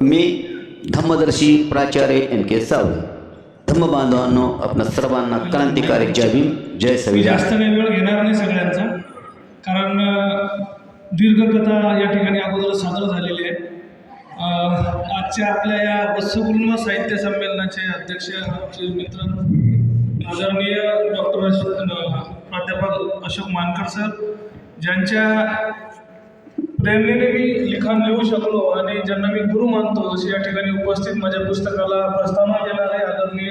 मी धम्मदर्शी प्राचार्य एन के सावळे. धम्म बांधवांनो आपणा सर्वांना क्रांतिकारी जय भीम जय संविधान जास्त काही वेळ घेणार नाही सगळ्यांचा. कारण अ, दीर्घ कथा या ठिकाणी अगोदर सादर झालेली आहे. आजच्या आपल्या या वत्सपूर्ण साहित्य संमेलनाचे अध्यक्ष आमचे मित्र आदरणीय डॉक्टर प्राध्यापक अशोक मानकर सर ज्यांच्या प्रेरणेने मी लिखाण लिहू शकलो आणि ज्यांना मी गुरु मानतो असे या ठिकाणी उपस्थित माझ्या पुस्तकाला प्रस्तावना देणारे आदरणीय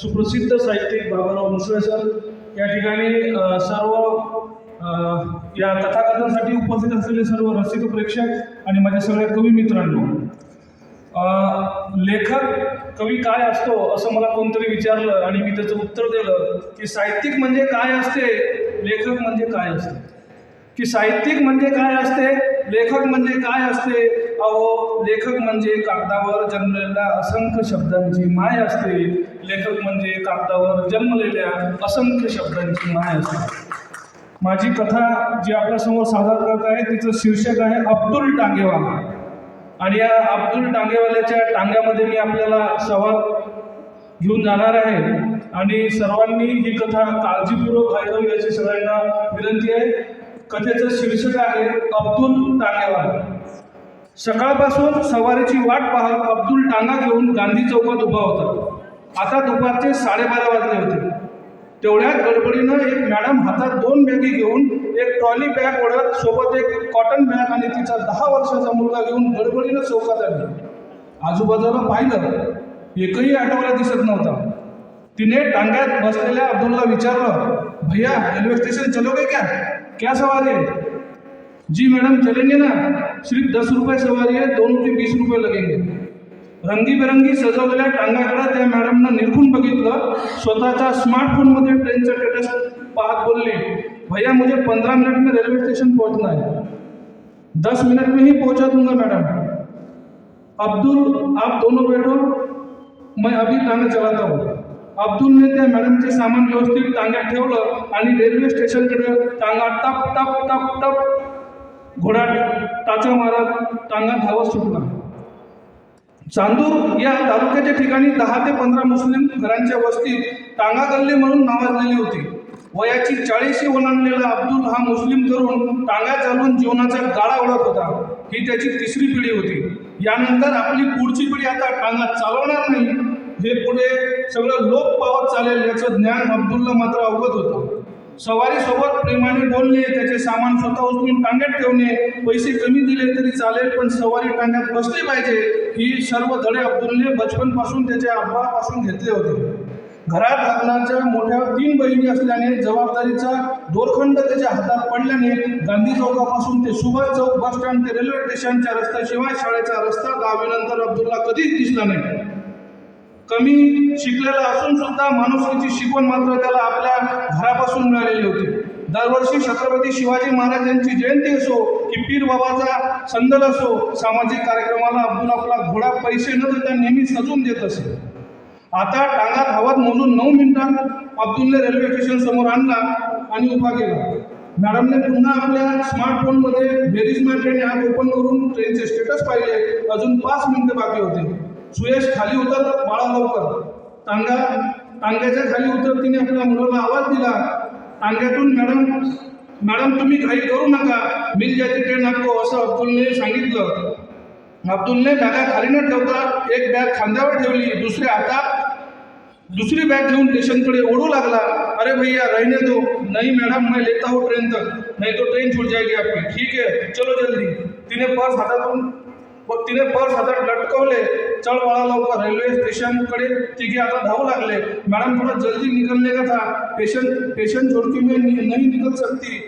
सुप्रसिद्ध साहित्यिक बाबाराव मुसळे सर या ठिकाणी सर्व या कथाकथनासाठी उपस्थित असलेले सर्व रसिक प्रेक्षक आणि माझ्या सगळ्या कवी मित्रांनो. लेखक कवी काय असतो असं मला कोणतरी विचारलं आणि मी त्याचं उत्तर दिलं की साहित्यिक म्हणजे काय असते लेखक म्हणजे काय असते? की साहित्यिक म्हणजे काय असते? लेखक म्हणजे काय असते? अहो लेखक म्हणजे कागदावर जन्मलेल्या असंख्य शब्दांची माय असते. लेखक म्हणजे कागदावर जन्मलेल्या असंख्य शब्दांची माय असते. माझी कथा जी आपल्यासमोर सादर करत आहे तिचं शीर्षक आहे अब्दुल टांगेवाला. आणि या अब्दुल टांगेवाल्याच्या टांग्यामध्ये मी आपल्याला सवाल घेऊन जाणार आहे. आणि सर्वांनी ही कथा काळजीपूर्वक ऐकावी याची सगळ्यांना विनंती आहे. कथेचं शीर्षक आहे अब्दुल टांगेवाला सकाळपासून सवारीची वाट पाहत अब्दुल टांगा घेऊन गांधी चौकात उभा होता. आता दुपारचे साडेबारा वाजले होते. तेवढ्यात गडबडीनं एक मॅडम हातात दोन बॅगी घेऊन एक ट्रॉली बॅग ओढत सोबत एक कॉटन बॅग आणि तिचा दहा वर्षाचा मुलगा घेऊन गडबडीनं चौकात आली. आजूबाजूला पाहिलं एकही आठवला दिसत नव्हता. तिने टांग्यात बसलेल्या अब्दुलला विचारलं भैया रेल्वे स्टेशन चलोगे क्या? क्या सवारी है? जी मैडम चलेंगे ना? सिर्फ दस रुपये सवारी है दोनों के बीस रुपये लगेंगे। रंगीबेरंगी सजवलेल्या टांगाकडे त्या मॅडमनं निरखून बघितलं. स्वतःच्या स्मार्टफोनमध्ये ट्रेनचं स्टेटस पाहत बोलली. भैया मुझे पंद्रह मिनट में रेल्वे स्टेशन पहुंचना है. दस मिनट में ही पहुंचा दूंगा मैडम. अब्दुल आप दोनों बैठो मैं अभी टांगा चलाता हूँ. अब्दुलने त्या मॅडमचे सामान व्यवस्थित टांग्यात ठेवलं आणि रेल्वे स्टेशनकडे टांगा टप टप टप टप घोडा टाचा मारत टांगा धावत सुटला. चांदूर या तालुक्याच्या ठिकाणी दहा ते पंधरा मुस्लिम घरांच्या वस्तीत टांगा गल्ली म्हणून नावाजलेली होती. वयाची चाळीशी ओलांडलेला अब्दुल हा मुस्लिम तरुण टांगा चालून जीवनाचा गाळा ओढत होता. ही त्याची तिसरी पिढी होती. यानंतर आपली पुढची पिढी आता टांगा चालवणार नाही हे पुढे सगळं लोक पावत चालेल याचं ज्ञान अब्दुलला मात्र अवगत होतं. सवारीसोबत प्रेमाने बोलणे त्याचे सामान स्वतः उचलून टांग्यात ठेवणे पैसे कमी दिले तरी चालेल पण सवारी टांग्यात बसली पाहिजे ही सर्व धडे अब्दुलने बचपनपासून त्याच्या आबापासून घेतले होते. घरात लग्नाच्या मोठ्या तीन बहिणी असल्याने जबाबदारीचा दोरखंड त्याच्या हातात पडल्याने गांधी चौकापासून ते सुभाष चौक बस स्टँड ते रेल्वे स्टेशनच्या रस्त्याशिवाय शाळेचा रस्ता दहावीनंतर अब्दुलला कधीच दिसला नाही. कमी शिकलेला असून सुद्धा माणुसकीची शिकवण मात्र त्याला आपल्या घरापासून मिळालेली होती. दरवर्षी छत्रपती शिवाजी महाराजांची जयंती असो की पीर बाबाचा संदल असो सामाजिक कार्यक्रमाला अब्दुल आपला घोडा पैसे न देता नेहमी सजून देत असे. आता टांगा धावत मोजून नऊ मिनिटात अब्दुलने रेल्वे स्टेशन समोर आणला आणि उभा केला. मॅडमने पुन्हा आपल्या स्मार्टफोनमध्ये where is my train app open करून ट्रेनचे स्टेटस पाहिले. अजून पाच मिनिटं बाकी होते. सुयश खाली उतर बाळा लवकर. टांगा टांग्याच्या खाली उतर तिने आपल्या मुलाला आवाज दिला. टांग्यातून मॅडम मॅडम तुम्ही घाई करू नका. मिल जाती ट्रेन नको असं अब्दुलने सांगितलं. अब्दुलने बॅगा खाली न ठेवता एक बॅग खांद्यावर ठेवली. दुसऱ्या हातात दूसरी बैग घेऊन स्टेशनकडे ओढू लागला. अरे भैया रहने दो नहीं मैडम मैं लेता हूँ ट्रेन तक नहीं तो ट्रेन छूट जाएगी आपकी. ठीक है चलो जल्दी. तिने पर्स हातातून व तिने पर्स हातात लटकवले चल बाळा लवकर रेल्वे स्टेशनकडे तिघे आता धावू लागले। मॅडम थोड़ा जल्दी निकलने का था। पेशंट पेशंट के मैं नहीं निकल सकती।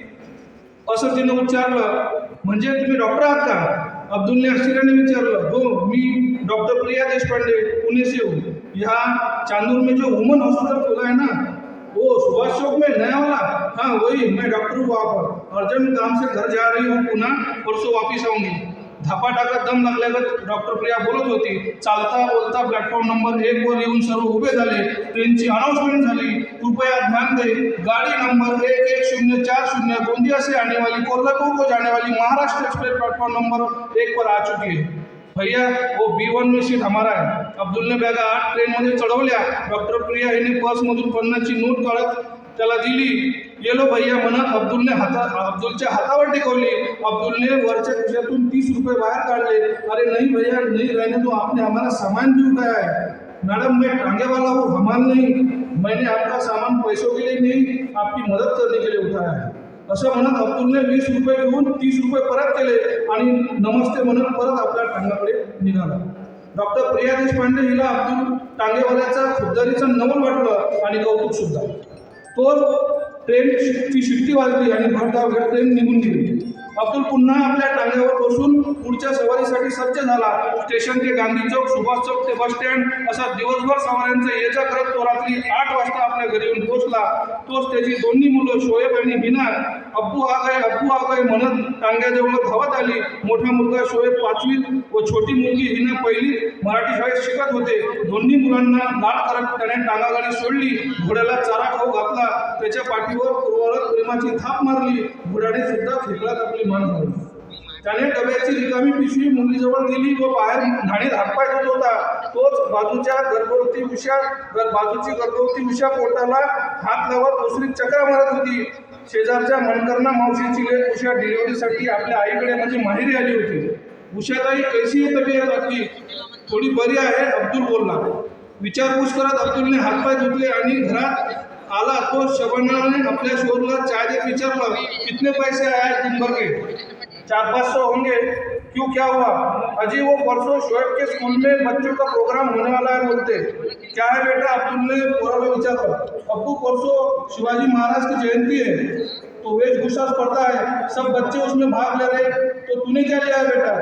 असं तिने उच्चारलं म्हणजे तुम्ही डॉक्टर आहात का? अब्दुलने आश्चर्याने विचारलं, हो, मी डॉक्टर प्रिया देशपांडे, पुणे से हूँ। यहाँ चांदूर में जो वुमन हॉस्पिटल खुला है ना, वो सुभाष चौक में नया वाला? हाँ वही, मैं डॉक्टर हूँ वहाँ पर। अर्जेंट काम से घर जा रही हूँ पुन्हा परसों वापिस आऊँगी। धापा टाकत दम लागल्यागत डॉक्टर प्रिया बोलत होती चालता बोलता प्लॅटफॉर्म नंबर एक वर येऊन सर्व उभे झाले ट्रेनची अनाऊन्समेंट झाली कृपया ध्यान दे गाड़ी नंबर एक एक शून्य चार शून्य गोंदिया से आने वाली कोल्हापुर को जाने वाली महाराष्ट्र एक्सप्रेस प्लेटफॉर्म नंबर एक पर आ चुकी है। भैया वो बी वन में सीट हमारा है। अब्दुलने बॅगा आठ ट्रेनमध्ये चढवल्या डॉक्टर प्रिया यांनी पर्समधून पन्नासची नोट काढत त्याला दिली गेलो भैया म्हणत अब्दुलने हाता अब्दुलच्या हातावर टेकवली. अब्दुलने वरच्या खिशातून तीस रुपये बाहेर काढले. अरे नाही भैया नाही रहने दो आपने हमारा सामान भी उठाया है मैडम मैं टांगे वाला हूँ हमाल नहीं. मैंने आपका सामान पैसों के लिए नहीं आपकी मदद करने के लिए उठाया है. असं म्हणत अब्दुलने वीस रुपये घेऊन तीस रुपये परत केले आणि नमस्ते म्हणत परत आपल्या टांगाकडे निघाला. डॉक्टर प्रिया देशपांडे हिला अब्दुल टांगेवाल्याचा खुद्दारीचं नवल वाटलं आणि कौतुक सुद्धा. तो ट्रेन ती शिट्टी वाजली आणि भरधाव घेत ट्रेन निघून गेली. अब्दुल पुन्हा आपल्या टांग्यावर बसून पुढच्या सवारीसाठी सज्ज झाला. स्टेशन ते गांधी चौक सुभाष चौक ते बस स्टँड असा दिवसभर सवाऱ्यांचा ये जा करत तो रात्री आठ वाजता आपल्या घरी येऊन पोहोचला. तोच त्याची दोन्ही मुलं शोएब आणि बिनार अब्बू आगाय अब्बू आगाय म्हणत टांग्याजवळ धावत आली. मोठा मुलगा शोएब पाचवीत व छोटी मुलगी हिना पहिली मराठी शाळेत शिकत होते. दोन्ही मुलांना लाड करत त्याने टांगागाडी सोडली. घोड्याला चारा खाऊ घातला. त्याच्या पाठीवर प्रेमाची थाप मारली. घोड्याने सुद्धा खेकळात आपली निर्माण घालली त्याने डब्याची रिकामी पिशवी मुलीजवळ दिली व बाहेर घाणीत हातपाय धुत होता. तोच बाजूच्या गर्भवती उषा गर- बाजूची गर्भवती उषा पोटाला हात लावत दुसरी चक्रा मारत होती. शेजारच्या मनकर्णा मावशीची लेक उषा डिलिव्हरीसाठी आपल्या आईकडे म्हणजे माहेरी आली होती. उषाताई कैसी तब्येत आपली? थोडी बरी आहे अब्दुल बोलला. विचारपूस करत अब्दुलने हातपाय धुतले आणि घरात आला तो शबनाने आपल्या शोरला चाय देत विचारला। कितने पैसे आए दिन भर के? चार पाँच सौ होंगे। क्यों, क्या हुआ? अजी वो परसों शोएब के स्कूल में बच्चों का प्रोग्राम होने वाला है बोलते। क्या है बेटा? अब्दुल ने पोराला विचारा अब्बू, परसों शिवाजी महाराज की जयंती है तो वेशभूषा स्पर्धा है। सब बच्चे उसमें भाग ले रहे। तो तूने क्या लिया है बेटा?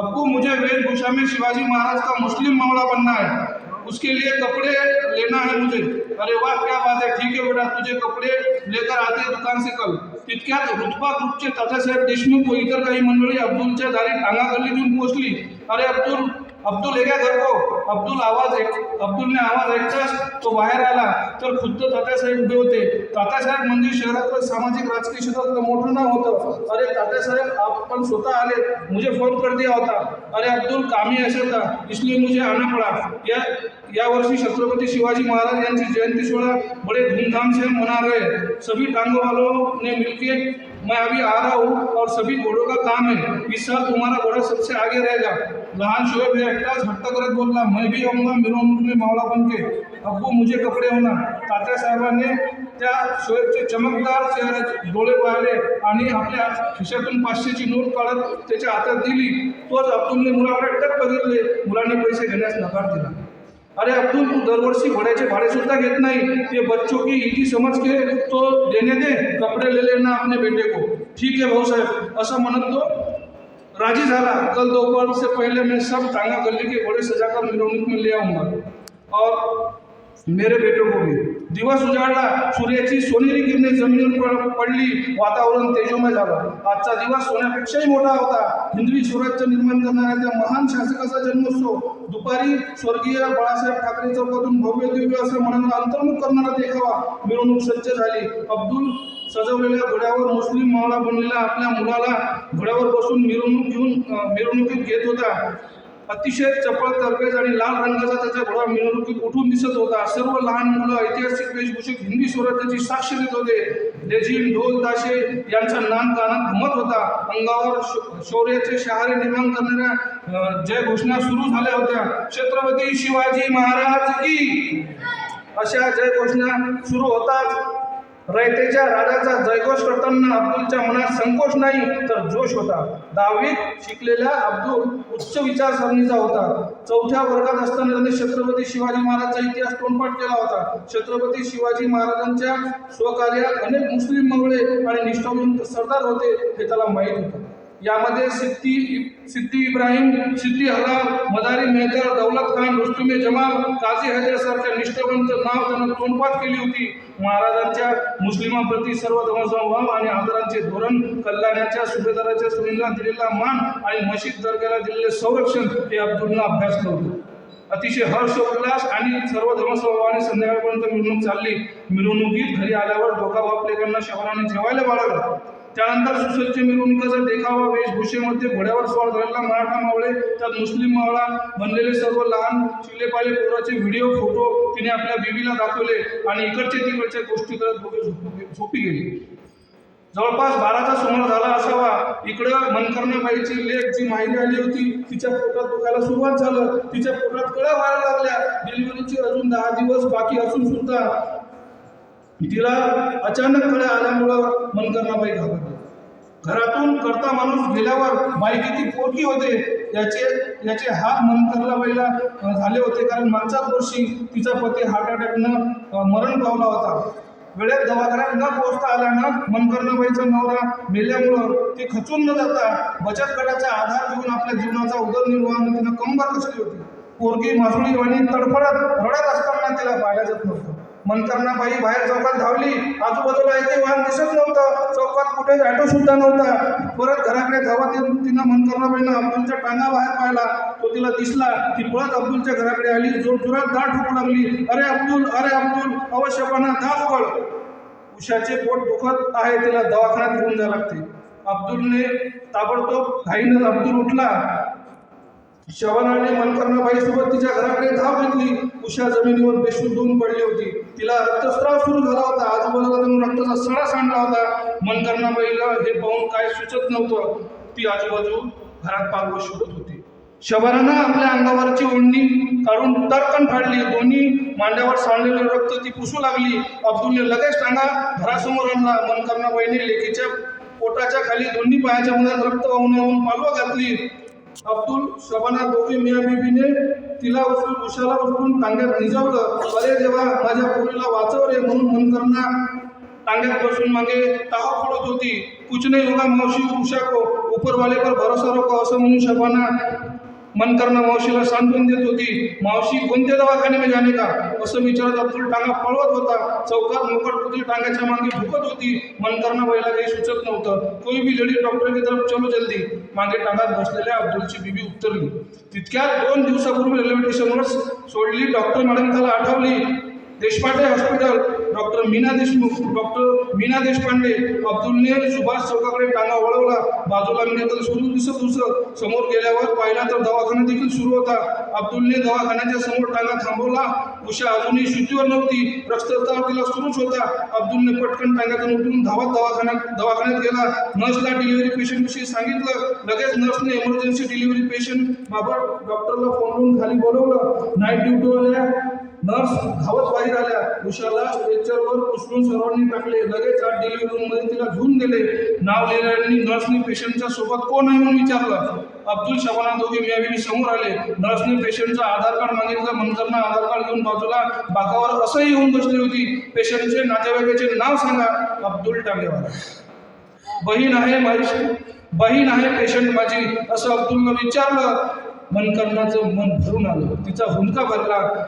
अब्बू, मुझे वेशभूषा में शिवाजी महाराज का मुस्लिम मामला बनना है। उसके लिए कपड़े लेना है मुझे। अरे वाह क्या बात है। ठीक है बेटा तुझे कपडे लेकर आते हैं दुकान से कल। तितक्यात रुतबा ग्रुपचे तात्यासाहेब देशमुख व इतर काही मंडळी अब्दुलच्या दारी टांगा गल्लीत येऊन पोहोचली अरे अब्दुल अब्दुल हे घर को अब्दुल आवाज ऐक अब्दुलने आवाज ऐकताच तो बाहेर आला. तर खुद्द तात्यासाहेब उभे होते. तात्यासाहेब म्हणजे शहरातलं सामाजिक राजकीय क्षेत्रातलं मोठं नाव होतं. अरे तात्यासाहेब आपण स्वतः आले. मुझे फोन कर दिया होता. अरे अब्दुल कामी असे था इसलिए मुझे आना पड़ा. या या वर्षी छत्रपति शिवाजी महाराज यांची जयंती सोहळा बड़े धूमधाम से मना रहे सभी टांगों वालों ने मिलके मैं अभी आ रहा हूँ और सभी घोड़ों का काम है। इस साल तुम्हारा घोड़ा सबसे आगे रहेगा। लहान शोएब हे एकटाच हट्ट करत बोलला मैं भी आऊंगा मिरवणूक में मावळा बन के अब्बू मुझे कपडे होणार तात्या साहेबांनी त्या शोएबचे चमकदार चेहऱ्याचे डोळे पाहिले आणि आपल्या खिशातून पाचशेची नोट काढत त्याच्या हातात दिली तोच अब्दुलने मुलाकडे टक बघितले मुलाने पैसे घेण्यास नकार दिला। अरे अब्दुल तू दरवर्षी घोड्याचे भाडे सुद्धा घेत नाही. ते बच्चों की इतकी समझ के तो देने दे कपडे ले लेना अपने बेटे को ठीक है भाऊसाहेब असं म्हणत तो राजी झाला. कल दोपहर से पहले मैं सब टांगा गली के घोड़े सजाकर मिरवणूक में ले आऊंगा. और मेरे बेटों को भी. दिवस उजाडला सूर्याची सोनेरी किरणे जमिनीवर पडली वातावरण तेजोमय झालं. आजचा दिवस सोन्यापेक्षाही मोठा होता. हिंदवी स्वराज्य निर्माण करणाऱ्या महान शासकाचा जन्मोत्सव. दुपारी स्वर्गीय बाळासाहेब ठाकरे चौकातून भव्य दिव्य असं मनाला अंतर्मुख करणारा देखावा मिरवणूक सज्ज झाली. अब्दुल सजवलेल्या घोड्यावर मुस्लिम मावळा बनलेला आपल्या मुलाला घोड्यावर बसून मिरवणूक घेऊन मिरवणुकीत घेत होता. अतिशय चपळ तरबेज आणि लाल रंगाचा त्याचा घोडा मिरवणुकीत उठून दिसत होता. सर्व लहान मुलं ऐतिहासिक वेशभूषेत हिंदी स्वराज्याची साक्ष देत होते. लेझिम ढोल ताशे यांचा नाम कानात घुमत होता. अंगावर शौर्याचे शहारे निर्माण करणाऱ्या जय घोषणा सुरू झाल्या होत्या. छत्रपती शिवाजी महाराज की. अशा जय घोषणा सुरू होताच. रयतेच्या राजाचा जयघोष करताना अब्दुलच्या मनात संकोच नाही तर जोश होता. दहावीत शिकलेला अब्दुल उच्च विचारसरणीचा होता. चौथ्या वर्गात असताना त्याने छत्रपती शिवाजी महाराजचा इतिहास तोंडपाठ केला होता. छत्रपती शिवाजी महाराजांच्या स्वकार्यात अनेक मुस्लिम मंगळे आणि निष्ठावंत सरदार होते हे त्याला माहीत होतं. यामध्ये सिद्धी सिद्धी इब्राहिम सिद्धी हलाल मदारी मेहतर दौलत खान रुस्तुमे जमाल काझी हैदरसारख्या निष्ठावंत नाव त्यांना तोंडपात केली होती. महाराजांच्या मुस्लिमांप्रती सर्व धर्मसमभाव आणि आदरांचे धोरण कल्याणाच्या सुभेदाराच्या सुनीला दिलेला मान आणि मशीद दर्ग्याला दिलेले संरक्षण हे अब्दुलना अभ्यासलं होतं अतिशय हर्षोल्लास आणि सर्व धर्मस्वभावाने संध्याकाळपर्यंत मिरवणूक चालली. मिरवणुकीत घरी आल्यावर डोका बापलेकांना शहराने जेवायला बाळगला त्यानंतर सुसज्ज मिरवणुकीचा देखावा वेशभूषेमध्ये घोड्यावर स्वार झालेला मराठा मावळे त्यात मुस्लिम मावळा बनलेले सर्व लहान चिलेपाले पोराचे व्हिडिओ फोटो तिने आपल्या बीबीला दाखवले आणि इकडचे तिकडच्या गोष्टी करत डोके झोपी गेली. जवळपास बाराचा सुमार झाला असावा. इकडं मनकर्णबाईची लेख जी माहिती आली होती तिच्या पोटात दुखायला सुरुवात झालं. तिच्या पोटात कळ्या व्हायला लागल्या. डिलिव्हरीचे अजून दहा दिवस बाकी असून सुद्धा तिला अचानक कळे आल्यामुळं मनकर्णाबाई घाबरली. घरातून करता माणूस गेल्यावर बाई किती पोरकी होते याचे याचे हात मनकर्णाबाईला झाले होते. कारण मागच्याच वर्षी तिचा पती हार्ट अटॅकनं मरण पावला होता. वेळेत दवाखान्यात न पोहोचता आल्यानं मनकर्णबाईचा नवरा मेल्यामुळं ती खचून न जाता बचत गटाचा आधार घेऊन आपल्या जीवनाचा उदरनिर्वाह तिनं कंबर कसली होती? पोरगी मासुळी वाणी तडफडत रडत असताना तिला पाहायला जात नव्हतं. मनकर्णाबाई बाहेर चौकात धावली. आजूबाजूला एकही वाहन दिसत नव्हतं. चौकात कुठे ऑटो सुद्धा नव्हता. परत घराकडे धावत येऊन तिनं मनकर्णाबाईनं अब्दुलच्या टांगा बाहेर पाहिला. तो तिला दिसला. ती पळत अब्दुलच्या घराकडे आली. जोर जोरात दाट ठोकू लागली. अरे अब्दुल अरे अब्दुल अवश्यपणा दार उघड उशाचे पोट दुखत आहे तिला दवाखान्यात घेऊन जावं लागते. अब्दुलने ताबडतोब घाईनं अब्दुल उठला. शवनाने मनकर्णाबाई सोबत तिच्या घराकडे धाव घेतली. उषा जमिनीवर बेशुद्ध होऊन पडली होती. तिला रक्तस्राव सुरू झाला होता. आजूबाजूला जाऊन रक्ताचा सडा सांडला होता. मनकर्णाबाईला हे पाहून काय सुचत नव्हतं. ती आजूबाजू घरात पालव शोधत होती. शबरानं आपल्या अंगावरची ओढणी काढून टरकन फाडली. दोन्ही मांड्यावर सांडलेलं रक्त ती पुसू लागली. अब्दुलने लगेच टांगा घरासमोर आणला. मनकर्णाबाईने लेकीच्या पोटाच्या खाली दोन्ही पायाच्या मुलात रक्त वाहून येऊन पालवं घातली. अब्दुल शबाना दोघे मिया बीबीने तिला उचलून उशाला उचलून टांग्यात निजावलं. अरे देवा माझ्या पोरीला वाचव रे म्हणून मनकरना टांग्यात बसून मागे ताव फोडत होती. कुछ नाही होगा मौसी उषा को ऊपर वाले पर भरोसा रोको असं म्हणून शबाना मनकर्णा मावशीला सांत्वन देत होती. मावशी कोणत्या दवाखाने जाणे का? असं विचारत अब्दुल टांगा पळवत होता. चौकात मोकट पुतळी टांग्याच्या मागे भुकत होती. मनकर्णा बाईला काही सुचत नव्हतं. कोई भी लेडी डॉक्टर की तरफ चलो जल्दी. मागे टांगात बसलेल्या अब्दुलची बीबी उत्तरली तितक्यात दोन दिवसापूर्वी रेल्वे स्टेशनवर सोडली डॉक्टर मॅडम त्याला आठवली. Deshpande hospital. Doctor Meena Deshmukh doctor Meena Deshpande अब्दुलने Subhash चौकाकडे टांगा वळवला. बाजूला मेडिकल सुरू दिसत दुसरं समोर गेल्यावर पाहिला तर दवाखाना देखील सुरू होता. अब्दुलने दवाखान्याच्या समोर टांगा थांबवला. उषा अजूनही शुद्धीवर नव्हती. रक्तस्राव तिला सुरूच होता. अब्दुलने पटकन टांग्यातून उठून धावत दवाखान्यात दवाखान्यात गेला. नर्सला डिलिव्हरी पेशंटविषयी सांगितलं. लगेच नर्सने इमर्जन्सी डिलिव्हरी पेशंट बाबा डॉक्टरला फोन करून खाली बोलवलं. नाईट ड्युटीवाल्या नर्स धावत बाहेर आल्या. उषाला स्ट्रेचरवर उचलून सर्वांनी टाकले. लगेच आत डिलिव्हरी रूममध्ये तिला घेऊन गेले. नाव लिहिल्याने नर्सने पेशंटच्या सोबत कोण आहे म्हणून विचारलं. अब्दुल शबाना दोघे मियाबीबी समोर आले. नर्सने पेशंटचा आधार कार्ड मागितलं. मंजरना आधार कार्ड घेऊन बाजूला बाकावर असंही येऊन बसली होती. पेशंटचे नातेवाईकाचे नाव सांगा. अब्दुल टांगेवाला बहीण आहे माझी बहीण आहे पेशंट माझी असं अब्दुलनं विचारलं. मनकरणाचं मन भरून आलं. तिचा हुंदका भरला.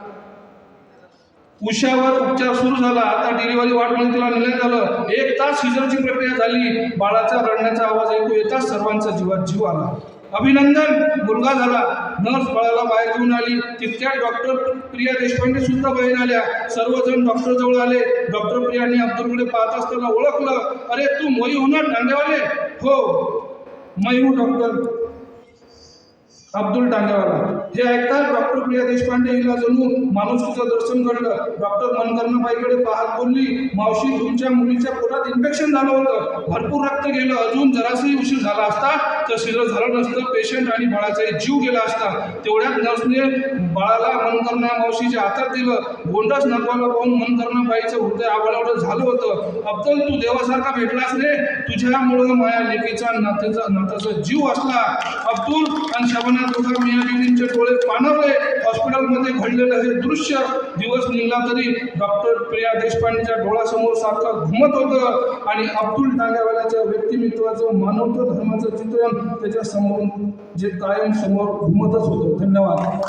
उशावर उपचार सुरू झाला. आता डिलिव्हरी वाटमध्ये तिला निलय झालं एक तास सिजरची प्रक्रिया झाली. बाळाचा रडण्याचा आवाज ऐकू येताच सर्वांचा जीवात जीव आला. अभिनंदन मुलगा झाला. नर्स बाळाला बाहेर घेऊन आली. तितक्यात डॉक्टर प्रिया देशपांडे सुद्धा बाहेर आल्या. सर्वजण डॉक्टर जवळ आले. डॉक्टर प्रियाने अब्दुलकडे पाहत असताना ओळखलं. अरे तू मयू होणार टांगेवाले हो. मयू डॉक्टर अब्दुल टांगेवाला. हे ऐकताच डॉक्टर प्रिया देशपांडे हिला जणू माणुसकीचं दर्शन घडलं. डॉक्टर मनकर्णबाईकडे पाहत बोलली मावशी तुमच्या मुलीच्या पोटात इन्फेक्शन झालं होतं. भरपूर रक्त गेलं. अजून जरासही उशीर झाला असता तर शिरं झालं नसतं. पेशंट आणि बाळाचा जीव गेला असता. तेवढ्यात नर्सने बाळाला मनकर्णा मावशीच्या हातात दिलं. गोंडस नरवाला पाहून मनकर्णाबाईचं हृदय आवडावडं झालं होतं. अब्दुल तू देवासारखा भेटलास रे. तुझ्यामुळं माया लेकीचा नातेचा नाताचा जीव असला. अब्दुल आणि शबाना दोघा मिया बिबींचे डोळे पाणवले. हॉस्पिटलमध्ये घडलेलं हे दृश्य दिवस निघला तरी डॉक्टर प्रिया देशपांडेच्या डोळ्यासमोर सारखं घुमत होतं. आणि अब्दुल टांगेवाल्याच्या व्यक्तिमत्वाचं मानवत्व धर्माचं चित्रण त्याच्यासमोर जे कायम समोर घुमतच होतं. धन्यवाद.